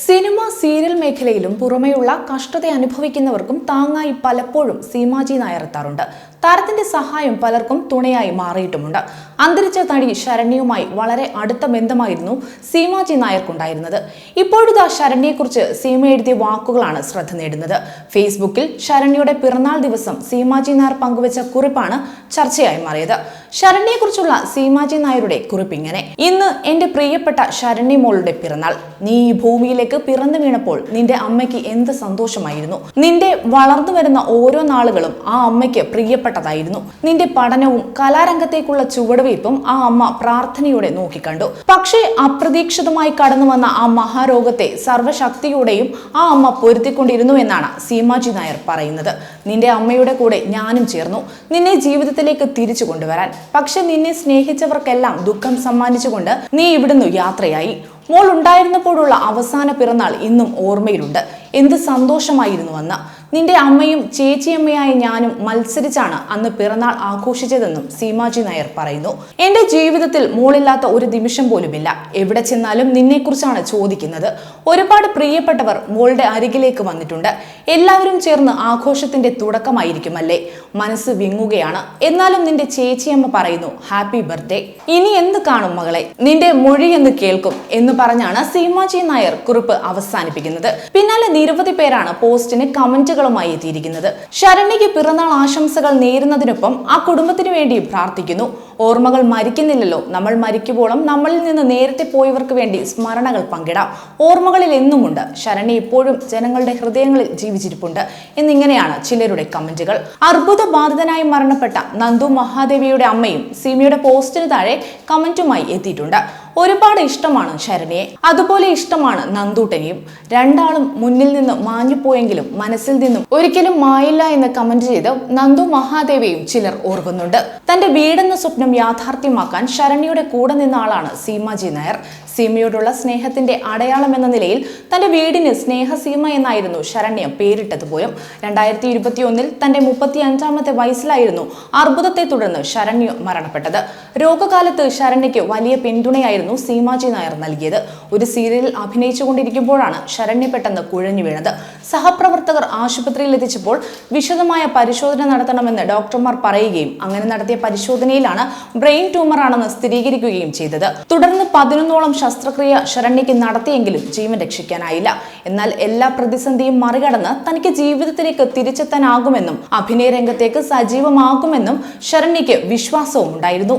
Cinema serial മേഖലയിലും പുറമെയുള്ള കഷ്ടത അനുഭവിക്കുന്നവർക്കും താങ്ങായി പലപ്പോഴും സീമാജി നായർ എത്താറുണ്ട്. താരത്തിന്റെ സഹായം പലർക്കും തുണയായി മാറിയിട്ടുമുണ്ട്. അന്തരിച്ച നടി ശരണ്യയുമായി വളരെ അടുത്ത ബന്ധമായിരുന്നു സീമാജി നായർക്കുണ്ടായിരുന്നത്. ഇപ്പോഴിതാ ശരണ്യയെക്കുറിച്ച് സീമ എഴുതിയ വാക്കുകളാണ് ശ്രദ്ധ നേടുന്നത്. ഫേസ്ബുക്കിൽ ശരണ്യയുടെ പിറന്നാൾ ദിവസം സീമാജി നായർ പങ്കുവച്ച കുറിപ്പാണ് ചർച്ചയായി മാറിയത്. ശരണ്യയെക്കുറിച്ചുള്ള സീമാജി നായരുടെ കുറിപ്പ് ഇങ്ങനെ ഇന്ന് എന്റെ പ്രിയപ്പെട്ട ശരണ്യ മോളുടെ പിറന്നാൾ. നീ ഈ ഭൂമിയിലേക്ക് പിറന്നു വീണപ്പോൾ നിന്റെ അമ്മയ്ക്ക് എന്ത് സന്തോഷമായിരുന്നു? നിന്റെ വളർന്നു വരുന്ന ഓരോ നാളുകളും ആ അമ്മയ്ക്ക് പ്രിയപ്പെട്ടതായിരുന്നു. നിന്റെ പഠനവും കലാരംഗത്തേക്കുള്ള ചുവടുവയ്പും ആ അമ്മ പ്രാർത്ഥനയോടെ നോക്കിക്കണ്ടു. പക്ഷേ അപ്രതീക്ഷിതമായി കടന്നു വന്ന ആ മഹാരോഗത്തെ സർവശക്തിയോടെയും ആ അമ്മ പൊരുത്തിക്കൊണ്ടിരുന്നു എന്നാണ് സീമാജി നായർ പറയുന്നത്. നിന്റെ അമ്മയുടെ കൂടെ ഞാനും ചേർന്നു. നിന്നെ ജീവിതത്തിലേക്ക് തിരിച്ചു കൊണ്ടുവരാൻ പക്ഷെ നിന്നെ സ്നേഹിച്ചവർക്കെല്ലാം ദുഃഖം സമ്മാനിച്ചുകൊണ്ട് നീ ഇവിടുന്ന് യാത്രയായി. മോൾ ഉണ്ടായിരുന്നപ്പോഴുള്ള അവസാന പിറന്നാൾ ഇന്നും ഓർമ്മയിലുണ്ട്. എന്ത് സന്തോഷമായിരുന്നു അന്ന് നിന്റെ അമ്മയും ചേച്ചിയമ്മയായ ഞാനും മത്സരിച്ചാണ് അന്ന് പിറന്നാൾ ആഘോഷിച്ചതെന്നും സീമാജി നായർ പറയുന്നു. എന്റെ ജീവിതത്തിൽ മോളില്ലാത്ത ഒരു നിമിഷം പോലുമില്ല. എവിടെ ചെന്നാലും നിന്നെക്കുറിച്ചാണ് ചോദിക്കുന്നത്. ഒരുപാട് പ്രിയപ്പെട്ടവർ മോളുടെ അരികിലേക്ക് വന്നിട്ടുണ്ട്. എല്ലാവരും ചേർന്ന് ആഘോഷത്തിന്റെ തുടക്കമായിരിക്കും അല്ലേ മനസ്സ് വിങ്ങുകയാണ്. എന്നാലും നിന്റെ ചേച്ചിയമ്മ പറയുന്നു ഹാപ്പി ബർത്ത്ഡേ ഇനി എന്ത് കാണും മകളെ? നിന്റെ മൊഴി എന്ന് കേൾക്കും എന്ന് പറഞ്ഞാണ് സീമാജി നായർ കുറിപ്പ് അവസാനിപ്പിക്കുന്നത്. പിന്നാലെ നിരവധി പേരാണ് പോസ്റ്റിന് കമന്റുകളുമായി എത്തിയിരിക്കുന്നത്. ശരണ്യയ്ക്ക് പിറന്നാൾ ആശംസകൾ നേരുന്നതിനൊപ്പം ആ കുടുംബത്തിനു വേണ്ടി പ്രാർത്ഥിക്കുന്നു. ഓർമ്മകൾ മരിക്കുന്നില്ലല്ലോ. നമ്മൾ മരിക്കുമ്പോഴും നമ്മളിൽ നിന്ന് നേരത്തെ പോയവർക്ക് വേണ്ടി സ്മരണകൾ പങ്കിടാം. ഓർമ്മകളിൽ എന്നുമുണ്ട്. ശരണ്യ ഇപ്പോഴും ജനങ്ങളുടെ ഹൃദയങ്ങളിൽ ജീവിച്ചിരിപ്പുണ്ട്. എന്നിങ്ങനെയാണ് ചിലരുടെ കമന്റുകൾ. അർബുദ ബാധിതനായി മരണപ്പെട്ട നന്ദു മഹാദേവിയുടെ അമ്മയും സീമയുടെ പോസ്റ്റിന് താഴെ കമന്റുമായി എത്തിയിട്ടുണ്ട്. ഒരുപാട് ഇഷ്ടമാണ് ശരണിയെ. അതുപോലെ ഇഷ്ടമാണ് നന്ദൂട്ടനെയും. രണ്ടാളും മുന്നിൽ നിന്ന് മാഞ്ഞുപോയെങ്കിലും മനസ്സിൽ നിന്നും ഒരിക്കലും മായില്ല എന്ന് കമന്റ് ചെയ്ത് നന്ദു മഹാദേവിയും ചിലർ ഓർക്കുന്നുണ്ട്. തന്റെ വീടെന്ന സ്വപ്നം യാഥാർത്ഥ്യമാക്കാൻ ശരണിയുടെ കൂടെ നിന്ന ആളാണ് സീമാജി നായർ. സീമയോടുള്ള സ്നേഹത്തിന്റെ അടയാളം എന്ന നിലയിൽ തന്റെ വീടിന് സ്നേഹസീമ എന്നായിരുന്നു ശരണ്യ പേരിട്ടത് പോലും. രണ്ടായിരത്തി ഇരുപത്തി ഒന്നിൽ തന്റെ മുപ്പത്തി അഞ്ചാമത്തെ വയസ്സിലായിരുന്നു അർബുദത്തെ തുടർന്ന് ശരണ്യ മരണപ്പെട്ടത്. രോഗകാലത്ത് ശരണ്യയ്ക്ക് വലിയ പിന്തുണയായിരുന്നു സീമാജി നായർ നൽകിയത്. ഒരു സീരിയലിൽ അഭിനയിച്ചുകൊണ്ടിരിക്കുമ്പോഴാണ് ശരണ്യ പെട്ടെന്ന് കുഴഞ്ഞു വീണത്. സഹപ്രവർത്തകർ ആശുപത്രിയിൽ എത്തിച്ചപ്പോൾ വിശദമായ പരിശോധന നടത്തണമെന്ന് ഡോക്ടർമാർ പറയുകയും അങ്ങനെ നടത്തിയ പരിശോധനയിലാണ് ബ്രെയിൻ ട്യൂമറാണെന്ന് സ്ഥിരീകരിക്കുകയും ചെയ്തത്. തുടർന്ന് പതിനൊന്നോളം ശസ്ത്രക്രിയ ശരണ്യയ്ക്ക് നടത്തിയെങ്കിലും ജീവൻ രക്ഷിക്കാനായില്ല. എന്നാൽ എല്ലാ പ്രതിസന്ധിയും മറികടന്ന് തനിക്ക് ജീവിതത്തിലേക്ക് തിരിച്ചെത്താനാകുമെന്നും അഭിനയ രംഗത്തേക്ക് സജീവമാകുമെന്നും ശരണ്യയ്ക്ക് വിശ്വാസവും ഉണ്ടായിരുന്നു